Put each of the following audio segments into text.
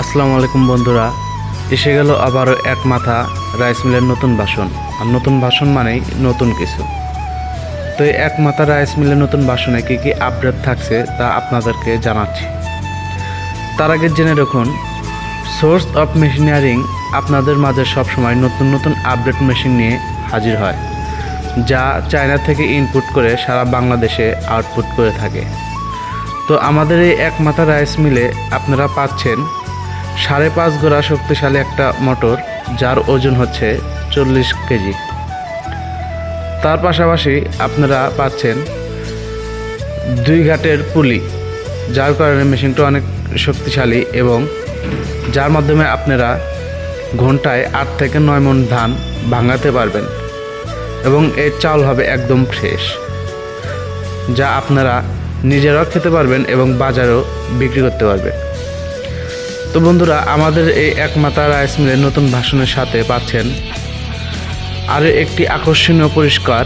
আসসালামু আলাইকুম বন্ধুরা, এসে গেল আবারও এক মাথা রাইস মিলের নতুন বাসন। আর নতুন বাসন মানেই নতুন কিছু। তো এই এক মাথা রাইস মিলের নতুন বাসনে কী কী আপডেট থাকছে তা আপনাদেরকে জানাচ্ছি। তার আগে জেনে রাখুন সোর্স অফ মেশিনারিং আপনাদের মাঝে সবসময় নতুন নতুন আপডেট মেশিন নিয়ে হাজির হয়, যা চায়না থেকে ইনপুট করে সারা বাংলাদেশে আউটপুট করে থাকে। তো আমাদের এই একমাথা রাইস মিলে আপনারা পাচ্ছেন সাড়ে পাঁচ গোড়া শক্তিশালী একটা মোটর, যার ওজন হচ্ছে চল্লিশ কেজি। তার পাশাপাশি আপনারা পাচ্ছেন দুই ঘাটের পুলি, যার কারণে মেশিনটা অনেক শক্তিশালী এবং যার মাধ্যমে আপনারা ঘন্টায় আট থেকে নয় মন ধান ভাঙাতে পারবেন এবং এর চাল হবে একদম ফ্রেশ, যা আপনারা নিজেরাও খেতে পারবেন এবং বাজারেও বিক্রি করতে পারবেন। তো বন্ধুরা, আমাদের এই একমাত্রা রাইস মিলের নতুন ভাষণের সাথে পাচ্ছেন আরও একটি আকর্ষণীয় পরিষ্কার,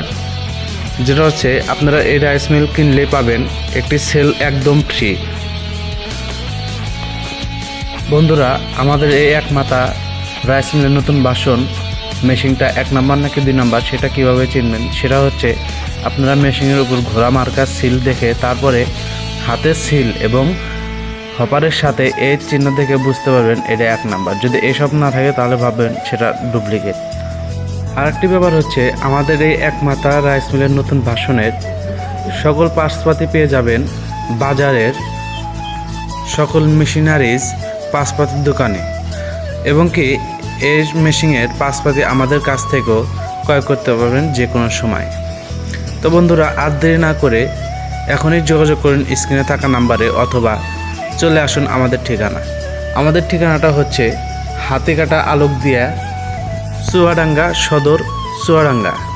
যেটা হচ্ছে আপনারা এই রাইস মিল কিনলে পাবেন একটি সেল একদম ফ্রি। বন্ধুরা, আমাদের এই একমাত্রা রাইস মিলের নতুন বাসন মেশিনটা এক নাম্বার নাকি দুই নাম্বার, সেটা কীভাবে চিনবেন? সেটা হচ্ছে আপনারা মেশিনের উপর ঘোরা মার্কার সিল দেখে, তারপরে হাতের সিল এবং হপারের সাথে এই চিহ্ন দেখে বুঝতে পারবেন এটা এক নাম্বার। যদি এসব না থাকে, তাহলে ভাববেন সেটা ডুপ্লিকেট। আরেকটি ব্যাপার হচ্ছে, আমাদের এই একমাত্রা রাইস মিলের নতুন ভাষণের সকল পার্সপাতি পেয়ে যাবেন বাজারের সকল মেশিনারিজ পাশপাতির দোকানে। এবং কি এই মেশিনের পাশপাতি আমাদের কাছ থেকেও ক্রয় করতে পারবেন যে কোনো সময়। তো বন্ধুরা, আর দেরি না করে এখনই যোগাযোগ করুন স্ক্রিনে থাকা নাম্বারে অথবা চলে আসুন আমাদের ঠিকানা। আমাদের ঠিকানাটা হচ্ছে হাতে কাটা আলোক দিয়া চুয়াডাঙ্গা সদর চুয়াডাঙ্গা।